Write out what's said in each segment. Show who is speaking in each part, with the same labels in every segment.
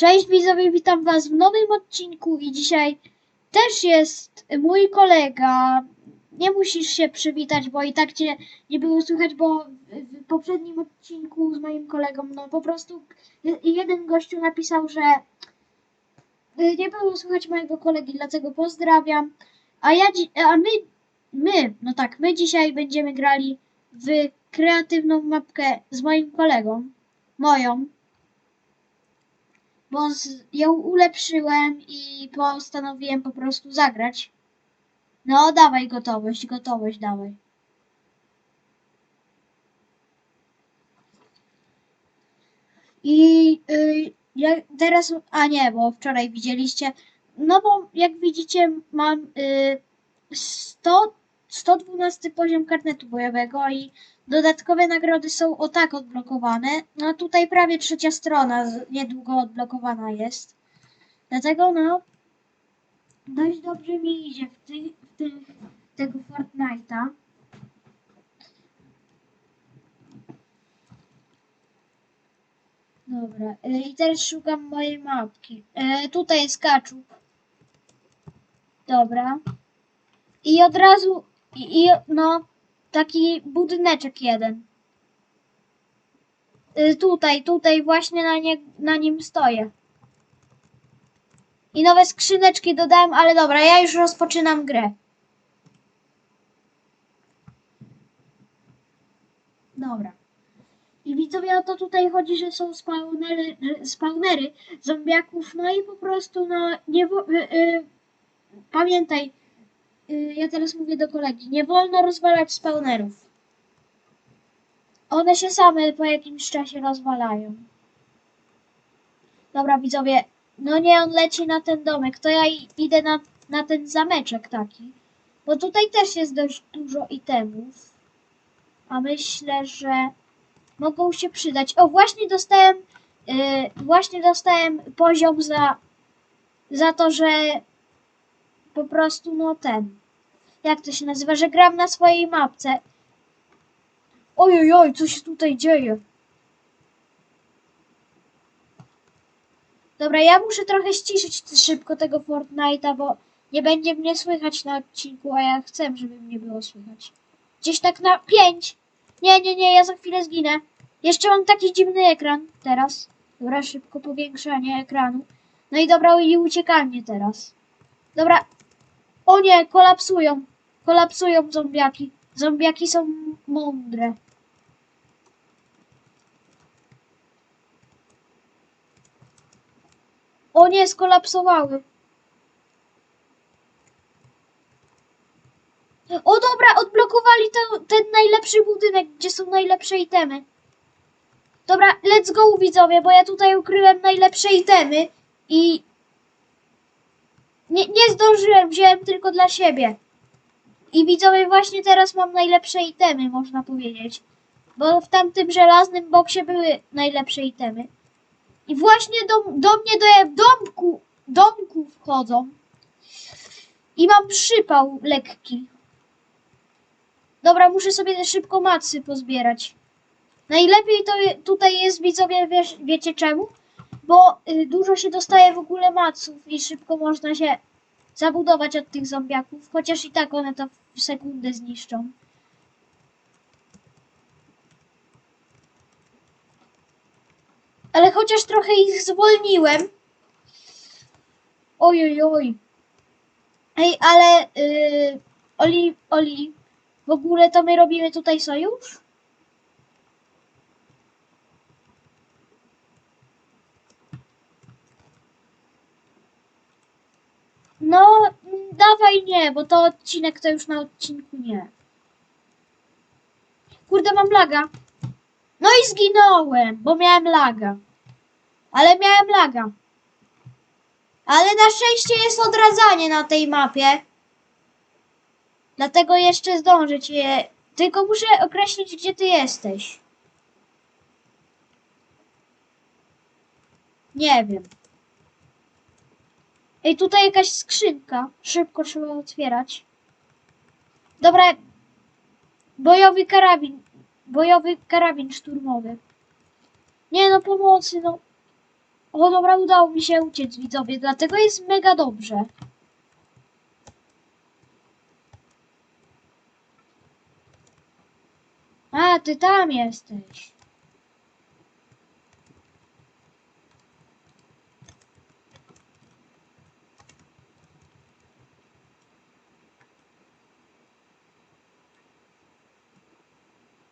Speaker 1: Cześć widzowie, witam was w nowym odcinku i dzisiaj też jest mój kolega. Nie musisz się przywitać, bo i tak cię nie było słychać, bo w poprzednim odcinku z moim kolegą, no po prostu jeden gościu napisał, że nie było słychać mojego kolegi, dlatego pozdrawiam. A ja, a my, my, no tak, my dzisiaj będziemy grali w kreatywną mapkę z moim kolegą, moją bo z, ją ulepszyłem i postanowiłem po prostu zagrać. No, dawaj gotowość, gotowość dawaj. I y, ja teraz, a nie, bo wczoraj widzieliście, no bo jak widzicie mam y, 100, 112 poziom karnetu bojowego i dodatkowe nagrody są o tak odblokowane. No tutaj prawie trzecia strona niedługo odblokowana jest. Dlatego no dość dobrze mi idzie w, tych, w tych, tego Fortnite'a. Dobra, y, i teraz szukam mojej mapki. E, tutaj jest kaczup. Dobra. I od razu, i, i no, taki budyneczek jeden. Y, tutaj, tutaj właśnie na, nie, na nim stoję. I nowe skrzyneczki dodałem, ale dobra, ja już rozpoczynam grę. Dobra. I widzowie, o to tutaj chodzi, że są spawnery, spawnery zombiaków, no i po prostu, no, nie wo- y, y, pamiętaj, ja teraz mówię do kolegi, nie wolno rozwalać spawnerów. One się same po jakimś czasie rozwalają. Dobra, widzowie, no nie, on leci na ten domek, to ja idę na, na ten zameczek taki, bo tutaj też jest dość dużo itemów, a myślę, że mogą się przydać. O, właśnie dostałem, yy, właśnie dostałem poziom za, za to, że po prostu, no ten, jak to się nazywa, że gram na swojej mapce. Oj, oj, co się tutaj dzieje? Dobra, ja muszę trochę ściszyć szybko tego Fortnite'a, bo nie będzie mnie słychać na odcinku, a ja chcę, żeby mnie było słychać. Gdzieś tak na 5. Nie, nie, nie, ja za chwilę zginę. Jeszcze mam taki dziwny ekran teraz. Dobra, szybko powiększanie ekranu. No i dobra, i uciekanie teraz. Dobra. O nie, kolapsują. Kolapsują zombiaki. Zombiaki są mądre. O nie, skolapsowały. O dobra, odblokowali to, ten najlepszy budynek, gdzie są najlepsze itemy. Dobra, let's go widzowie, bo ja tutaj ukryłem najlepsze itemy i nie, nie zdążyłem, wziąłem tylko dla siebie. I widzowie, właśnie teraz mam najlepsze itemy, można powiedzieć. Bo w tamtym żelaznym boksie były najlepsze itemy. I właśnie do, do mnie do domku, domku wchodzą. I mam przypał lekki. Dobra, muszę sobie szybko macy pozbierać. Najlepiej to tutaj jest, widzowie, wiesz, wiecie czemu? Bo y, dużo się dostaje w ogóle maców i szybko można się zabudować od tych zombiaków, chociaż i tak one to w sekundę zniszczą. Ale chociaż trochę ich zwolniłem. Oj, oj, oj. Ej, ale yy, Oli, Oli, w ogóle to my robimy tutaj sojusz? No, dawaj nie, bo to odcinek to już na odcinku nie. Kurde, mam laga. No i zginąłem, bo miałem laga. Ale miałem laga. Ale na szczęście jest odradzanie na tej mapie. Dlatego jeszcze zdążę cię. Tylko muszę określić, gdzie ty jesteś. Nie wiem. Ej, tutaj jakaś skrzynka. Szybko trzeba otwierać. Dobra. Bojowy karabin. Bojowy karabin szturmowy. Nie no, pomocy, no. O dobra, udało mi się uciec widzowie, dlatego jest mega dobrze. A, ty tam jesteś.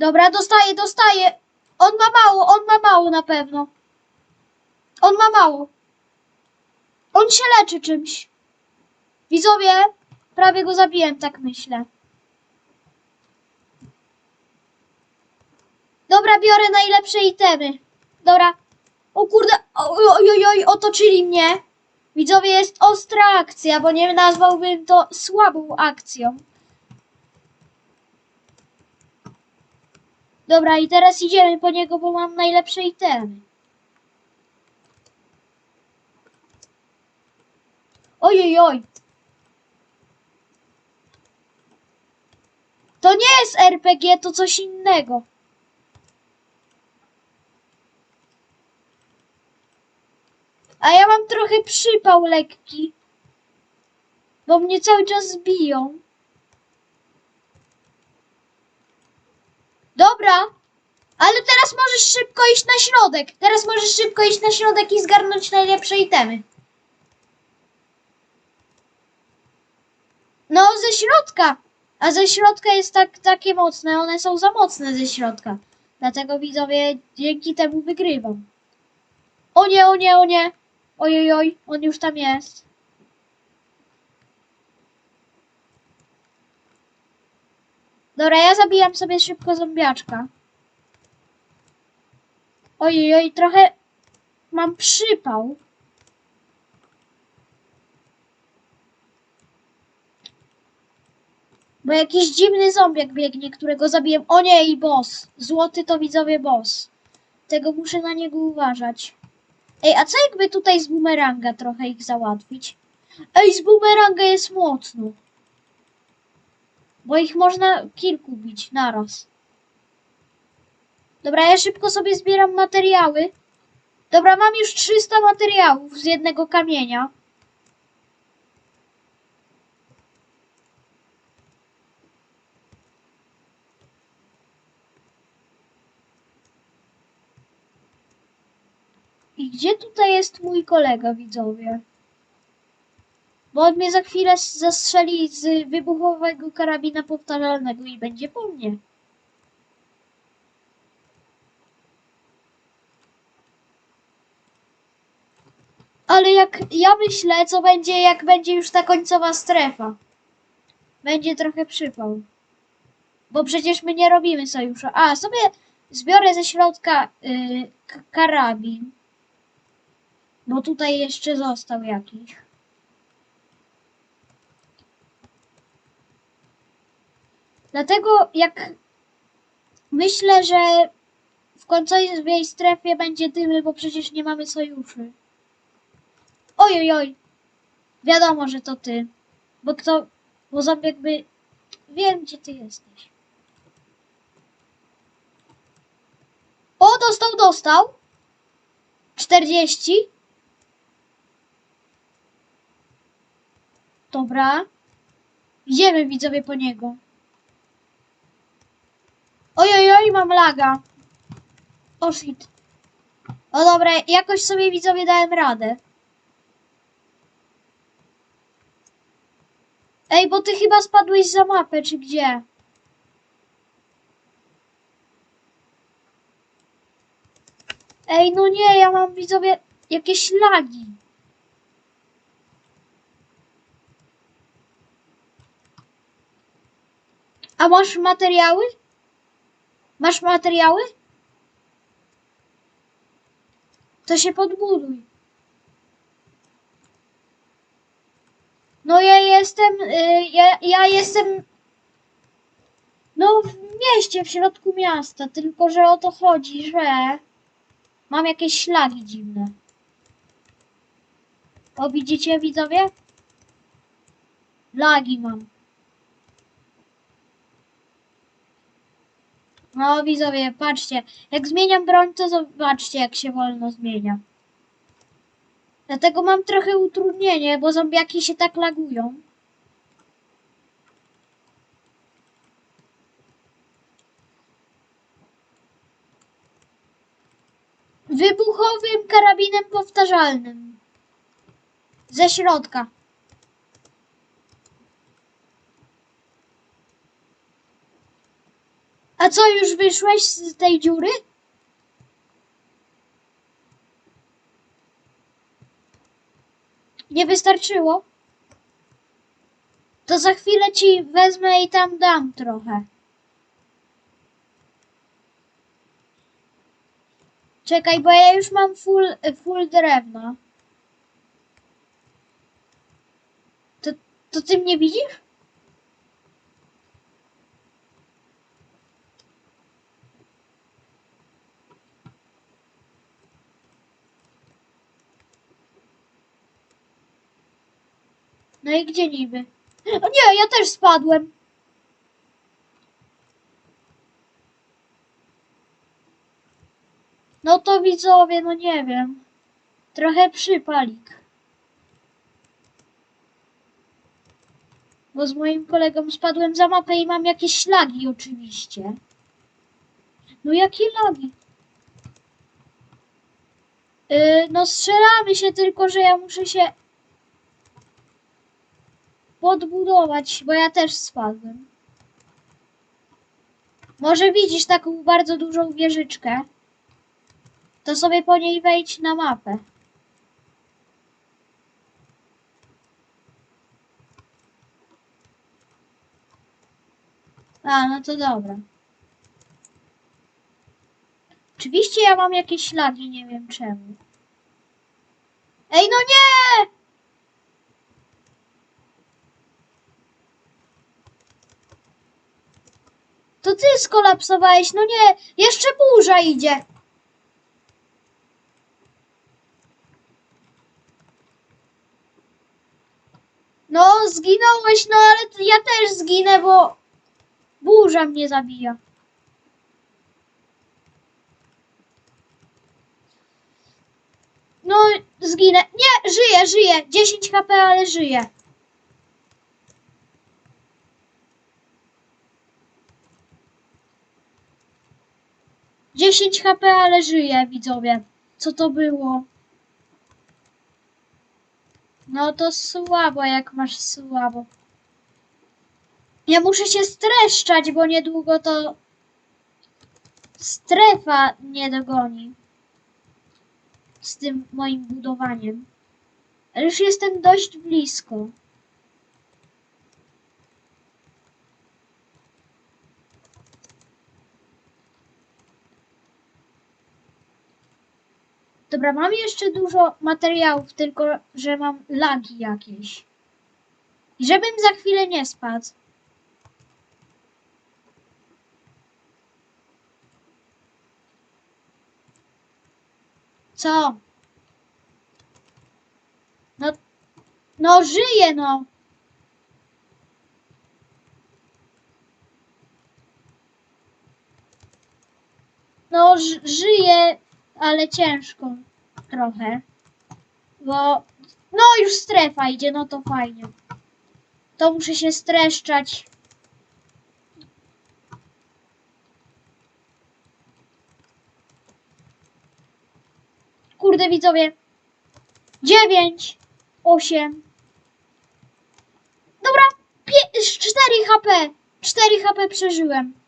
Speaker 1: Dobra, dostaję, dostaję. On ma mało, on ma mało na pewno. On ma mało. On się leczy czymś. Widzowie, prawie go zabiłem, tak myślę. Dobra, biorę najlepsze itemy. Dobra. O kurde, oj, oj, oj, oj, otoczyli mnie. Widzowie, jest ostra akcja, bo nie nazwałbym to słabą akcją. Dobra, i teraz idziemy po niego, bo mam najlepsze itemy. Oj, oj, oj. To nie jest RPG, to coś innego. A ja mam trochę przypał lekki. Bo mnie cały czas biją. Dobra. Ale teraz możesz szybko iść na środek. Teraz możesz szybko iść na środek i zgarnąć najlepsze itemy. No, ze środka. A ze środka jest tak, takie mocne. One są za mocne ze środka. Dlatego widzowie dzięki temu wygrywam. O nie, o nie, o nie. Oj, oj, oj, on już tam jest. Dobra, ja zabijam sobie szybko zombiaczka. Oj, oj, trochę mam przypał. Bo jakiś dziwny zombiak biegnie, którego zabiłem. O nie, i boss. Złoty to widzowie boss. Tego muszę na niego uważać. Ej, a co jakby tutaj z bumeranga trochę ich załatwić? Ej, z bumeranga jest mocno. Bo ich można kilku bić naraz. Dobra, ja szybko sobie zbieram materiały. Dobra, mam już 300 materiałów z jednego kamienia. I gdzie tutaj jest mój kolega, widzowie? Bo on mnie za chwilę zastrzeli z wybuchowego karabina powtarzalnego i będzie po mnie. Ale jak ja myślę, co będzie, jak będzie już ta końcowa strefa. Będzie trochę przypał. Bo przecież my nie robimy sojusza. A, sobie zbiorę ze środka y, k- karabin. Bo tutaj jeszcze został jakiś. Dlatego jak myślę, że w końcowej strefie będzie dymy, bo przecież nie mamy sojuszy. Oj, oj, oj. Wiadomo, że to ty. Bo kto... Bo zombie jakby... Wiem, gdzie ty jesteś. O, dostał, dostał. 40. Dobra. Idziemy widzowie po niego. Oj, oj, oj, mam laga. O shit. O dobra, jakoś sobie widzowie dałem radę. Ej, bo ty chyba spadłeś za mapę, czy gdzie? Ej, no nie, ja mam widzowie jakieś lagi. A masz materiały? Masz materiały? To się podbuduj. No ja jestem, y, ja, ja jestem no w mieście, w środku miasta, tylko że o to chodzi, że mam jakieś ślagi dziwne. O, widzicie widzowie? Lagi mam. No widzowie, patrzcie. Jak zmieniam broń, to zobaczcie jak się wolno zmienia. Dlatego mam trochę utrudnienie, bo zombiaki się tak lagują. Wybuchowym karabinem powtarzalnym. Ze środka. Co, już wyszłeś z tej dziury? Nie wystarczyło? To za chwilę ci wezmę i tam dam trochę. Czekaj, bo ja już mam full, full drewno. To, to ty mnie widzisz? No i gdzie niby? O nie, ja też spadłem. No to widzowie, no nie wiem. Trochę przypalik. Bo z moim kolegą spadłem za mapę i mam jakieś ślagi oczywiście. No jakie lagi? Yy, no strzelamy się, tylko że ja muszę się podbudować, bo ja też spadłem. Może widzisz taką bardzo dużą wieżyczkę? To sobie po niej wejdź na mapę. A, no to dobra. Oczywiście ja mam jakieś ślagi, nie wiem czemu. Ej, no nie! To ty skolapsowałeś, no nie, jeszcze burza idzie. No, zginąłeś, no ale ja też zginę, bo burza mnie zabija. No, zginę. Nie, żyję, żyję. 10 HP, ale żyję. Dziesięć HP, ale żyję, widzowie. Co to było? No to słabo, jak masz słabo. Ja muszę się streszczać, bo niedługo to strefa nie dogoni z tym moim budowaniem. Ale już jestem dość blisko. Dobra, mam jeszcze dużo materiałów, tylko że mam lagi jakieś. I żebym za chwilę nie spadł. Co? No, no żyję, no. No, ż- żyję, ale ciężko trochę. Bo, no już strefa idzie, no to fajnie. To muszę się streszczać. Kurde widzowie. Dziewięć, osiem. Dobra, pie- 4 HP. 4 HP przeżyłem.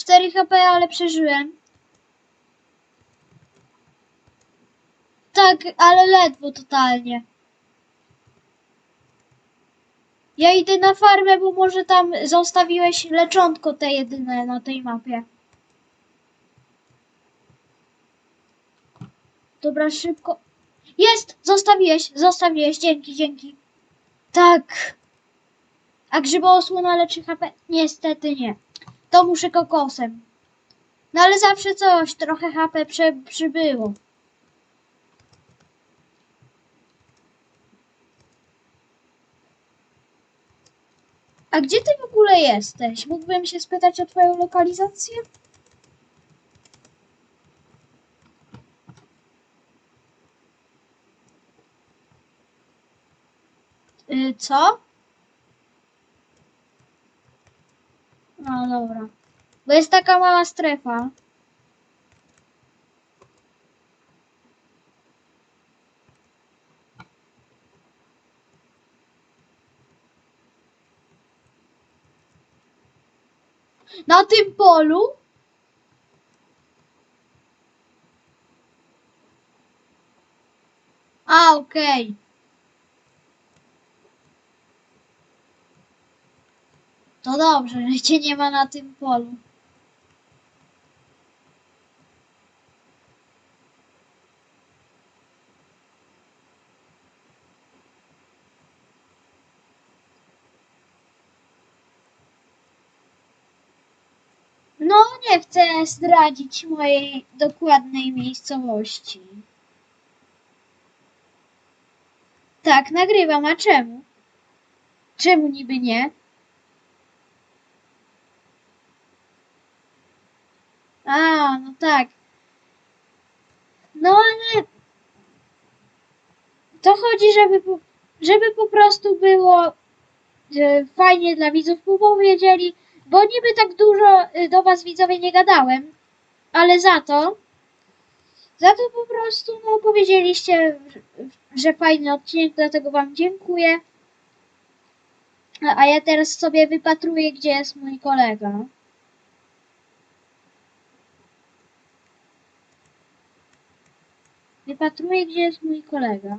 Speaker 1: Cztery HP, ale przeżyłem. Tak, ale ledwo totalnie. Ja idę na farmę, bo może tam zostawiłeś leczonko te jedyne na tej mapie. Dobra, szybko. Jest! Zostawiłeś, zostawiłeś, dzięki, dzięki. Tak. A grzyboosłona leczy HP? Niestety nie. To muszę kokosem. No ale zawsze coś, trochę HP prze, przybyło. A gdzie ty w ogóle jesteś? Mógłbym się spytać o twoją lokalizację? Y, co? No dobra. Bo jest taka mała strefa. Na tym polu? A, okej. To dobrze, że cię nie ma na tym polu. No, nie chcę zdradzić mojej dokładnej miejscowości. Tak, nagrywam, a czemu? Czemu niby nie? A, no tak. No ale to chodzi, żeby po, żeby po prostu było e, fajnie dla widzów powiedzieli, bo niby tak dużo e, do was widzowie nie gadałem, ale za to za to po prostu no, powiedzieliście, że, fajny odcinek, dlatego wam dziękuję. A ja teraz sobie wypatruję, gdzie jest mój kolega. Wypatruję, gdzie jest mój kolega.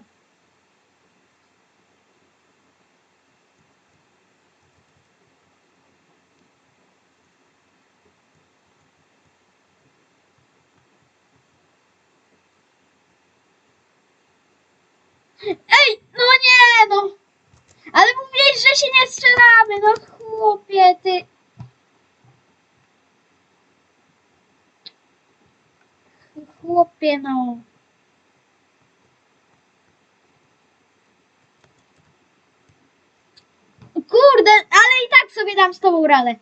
Speaker 1: Ej, no nie, no! Ale mówiłeś, że się nie strzelamy, no chłopie, ty... Chłopie, no. Kurde, ale i tak sobie dam z tobą radę.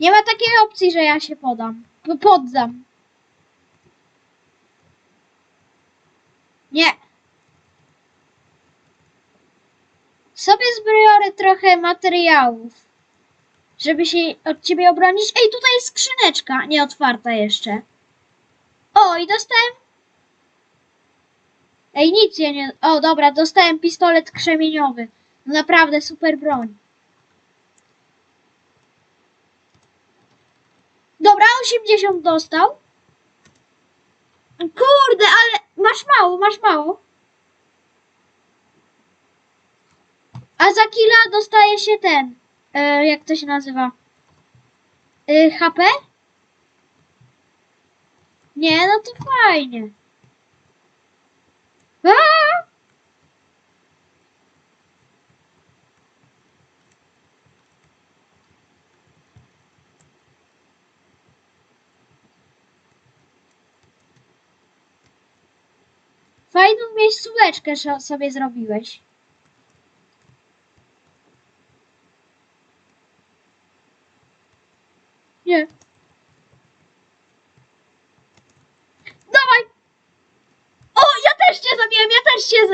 Speaker 1: Nie ma takiej opcji, że ja się podam. Poddam. Nie. Sobie zbiorę trochę materiałów, żeby się od ciebie obronić. Ej, tutaj jest skrzyneczka, nie otwarta jeszcze. O, i dostałem Ej, nic ja nie... O, dobra, dostałem pistolet krzemieniowy. Naprawdę super broń. Dobra, 80 dostał. Kurde, ale masz mało, masz mało. A za killa dostaje się ten. E, jak to się nazywa? E, HP? Nie, no to fajnie. A! Fajną miejscóweczkę sobie zrobiłeś. Nie.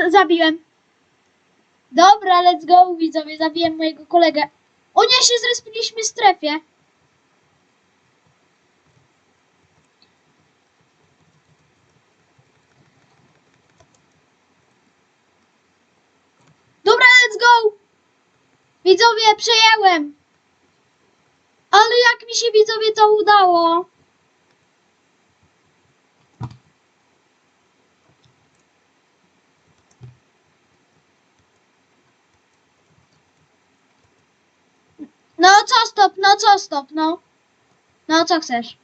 Speaker 1: Zabiłem. Dobra, let's go, widzowie, zabiłem mojego kolegę. O nie, się zrespiliśmy w strefie. Dobra, let's go! Widzowie, przejęłem! Ale jak mi się widzowie to udało? No co stop, no co stop, no. No co chcesz?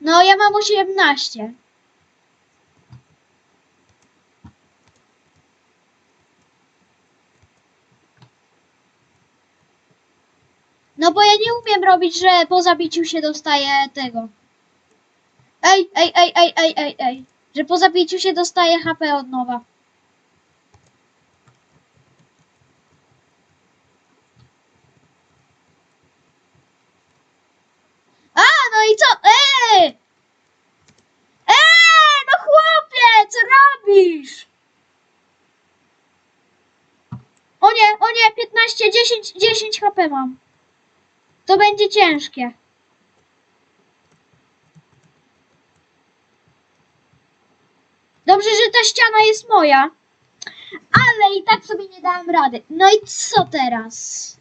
Speaker 1: No ja mam 18. No bo ja nie umiem robić, że po zabiciu się dostaje tego. Ej, ej, ej, ej, ej, ej, ej. Że po zabiciu się dostaje HP od nowa. A, no i co? Ej! Ej, no chłopie, co robisz? O nie, o nie, 15, 10, 10 HP mam. To będzie ciężkie. Dobrze, że ta ściana jest moja. Ale i tak sobie nie dałem rady. No i co teraz?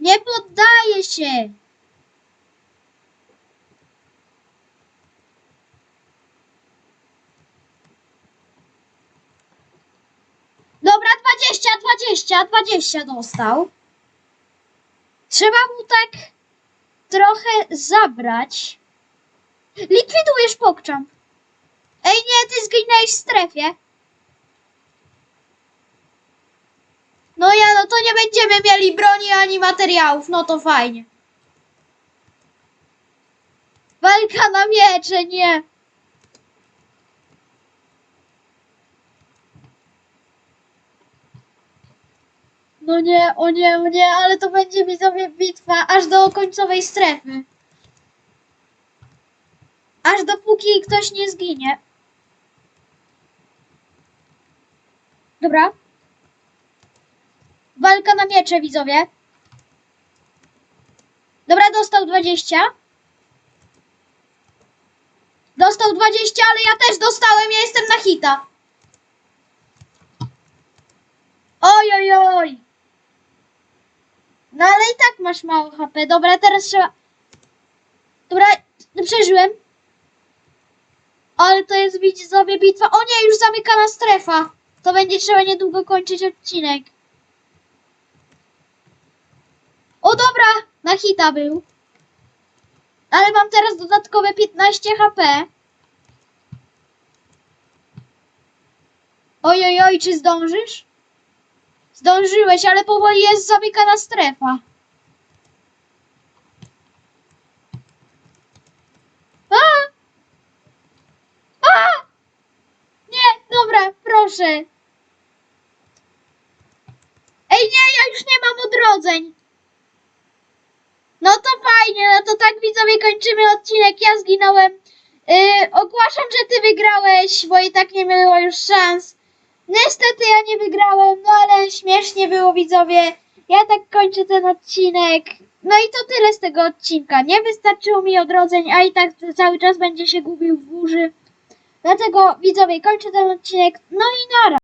Speaker 1: Nie poddaję się. Dobra, 20, 20, 20 dostał. Trzeba mu tak trochę zabrać. Likwidujesz pokczam. Ej, nie, ty zginęłeś w strefie. No ja, no to nie będziemy mieli broni ani materiałów, no to fajnie. Walka na miecze, nie. No nie, o nie, o nie, ale to będzie widzowie bitwa aż do końcowej strefy. Aż dopóki ktoś nie zginie. Dobra. Walka na miecze, widzowie. Dobra, dostał 20. Dostał 20, ale ja też dostałem, ja jestem na hita. Oj, oj, oj. No ale i tak masz mało HP. Dobra, teraz trzeba... Dobra, przeżyłem. Ale to jest widzowie bitwa. O nie, już zamykana strefa. To będzie trzeba niedługo kończyć odcinek. O dobra, na hita był. Ale mam teraz dodatkowe 15 HP. Oj, oj, oj, czy zdążysz? Zdążyłeś, ale powoli jest zamykana strefa. A! A! Nie, dobra, proszę. Ej, nie, ja już nie mam odrodzeń. No to fajnie, no to tak widzowie kończymy odcinek. Ja zginąłem. Yy, ogłaszam, że ty wygrałeś, bo i tak nie było już szans. Niestety ja nie wygrałem, no ale śmiesznie było widzowie. Ja tak kończę ten odcinek. No i to tyle z tego odcinka. Nie wystarczyło mi odrodzeń, a i tak cały czas będzie się gubił w burzy. Dlatego widzowie kończę ten odcinek. No i nara.